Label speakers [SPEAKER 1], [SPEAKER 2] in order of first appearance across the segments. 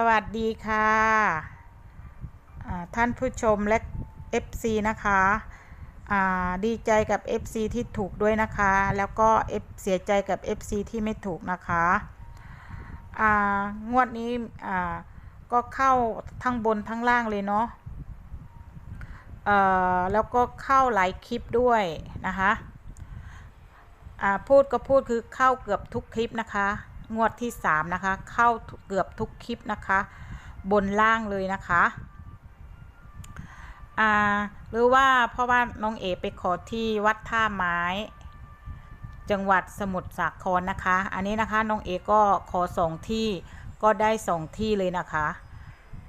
[SPEAKER 1] สวัสดีค่ะท่านผู้ชมและ FC นะคะดีใจกับ FC ที่ถูกด้วยนะคะ แล้วก็เสียใจกับ FC ที่ไม่ถูกนะคะงวดนี้ก็เข้าทั้งบนทั้งล่างเลยเนาะแล้วก็เข้าหลายคลิปด้วยนะคะพูดก็พูดคือเข้าเกือบทุกคลิปนะคะ งวดที่ 3 นะคะ เข้าเกือบทุกคลิปนะคะ บนล่างเลยนะคะอ่าหรือว่าเพราะว่าน้องเอไปขอที่วัดท่าไม้ จังหวัดสมุทรสาครนะคะ อันนี้นะคะน้องเอก็ขอสองที่ก็ได้สองที่เลยนะคะ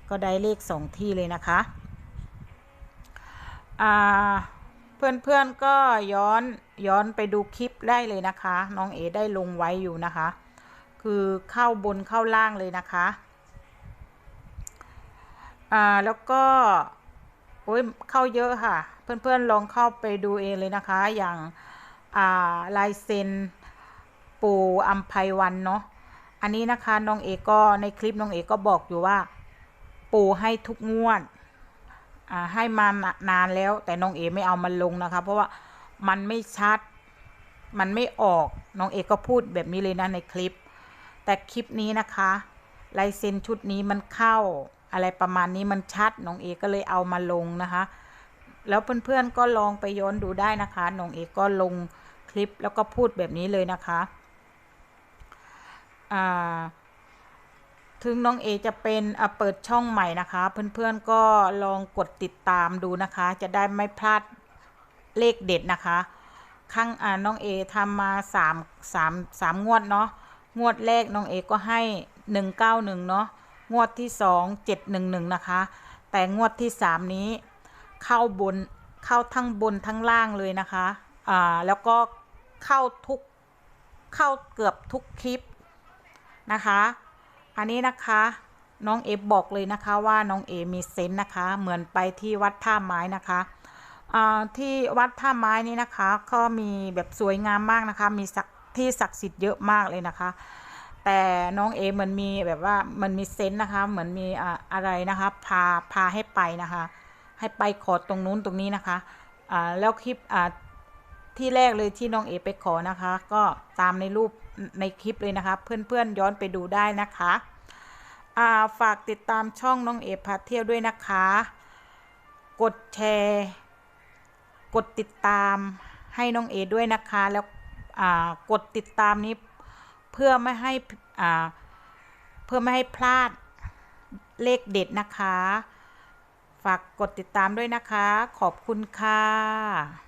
[SPEAKER 1] ก็ได้เลขสองที่เลยนะคะอ่าเพื่อนๆก็ย้อนย้อนไปดูคลิปได้เลยนะคะ น้องเอได้ลงไว้อยู่นะคะ คือเข้าบนเข้าล่างเลยนะคะอ่าแล้วก็โอ้ยเข้าเยอะค่ะ เพื่อนๆลองเข้าไปดูเองเลยนะคะ อย่างอ่าลายเซ็นปูอัมภัยวันเนาะอันนี้นะคะน้องเอก็ในคลิปน้องเอก็บอกอยู่ว่า ปูให้ทุกงวดอ่าให้มานานแล้ว แต่น้องเอไม่เอามันลงนะคะ เพราะว่ามันไม่ชัด มันไม่ออกน้องเอก็พูดแบบนี้เลยนะในคลิป แต่คลิปนี้นะคะลายเซ็นชุดนี้มันเข้าอะไรประมาณนี้มันชัดน้องเอก็เลยเอามาลงนะคะ แล้วเพื่อนๆก็ลองไปย้อนดูได้นะคะน้องเอก็ลงคลิปแล้วก็พูดแบบนี้เลยนะคะอ่าถึงน้องเอจะเป็นเปิดช่องใหม่นะคะ เพื่อนๆก็ลองกดติดตามดูนะคะ จะได้ไม่พลาดเลขเด็ดนะคะข้างอ่าน้องเอทำมาสามสามสามงวดเนาะ งวดแรกน้องเอกก็ให้หนึ่งเก้าหนึ่งเนาะงวดที่สองเจ็ดหนึ่งหนึ่งนะคะ แต่งวดที่สามนี้ เข้าบนเข้าทั้งบนทั้งล่างเลยนะคะอ่าแล้วก็เข้าทุกเข้าเกือบทุกคลิปนะคะ อันนี้นะคะน้องเอบอกเลยนะคะว่าน้องเอมีเซนต์นะคะ เหมือนไปที่วัดท่าไม้นะคะที่วัดท่าไม้นี้นะคะ ก็มีแบบสวยงามมากนะคะ มีสัก ที่ศักดิ์สิทธิ์เยอะมากเลยนะคะ แต่น้องเอมือนมีแบบว่ามันมีเซนต์นะคะ เหมือนมีอะไรนะคะพาพาให้ไปนะคะ ให้ไปขอตรงนู้นตรงนี้นะคะอ่าแล้วคลิปอ่าที่แรกเลยที่น้องเอไปขอนะคะ ก็ตามในรูปในคลิปเลยนะคะ เพื่อนๆย้อนไปดูได้นะคะอ่าฝากติดตามช่องน้องเอพาเที่ยวด้วยนะคะ กดแชร์ กดติดตามให้น้องเอด้วยนะคะแล้ว กดติดตามนี้เพื่อไม่ให้เพื่อไม่ให้พลาดเลขเด็ดนะคะ ฝากกดติดตามด้วยนะคะ ขอบคุณค่ะ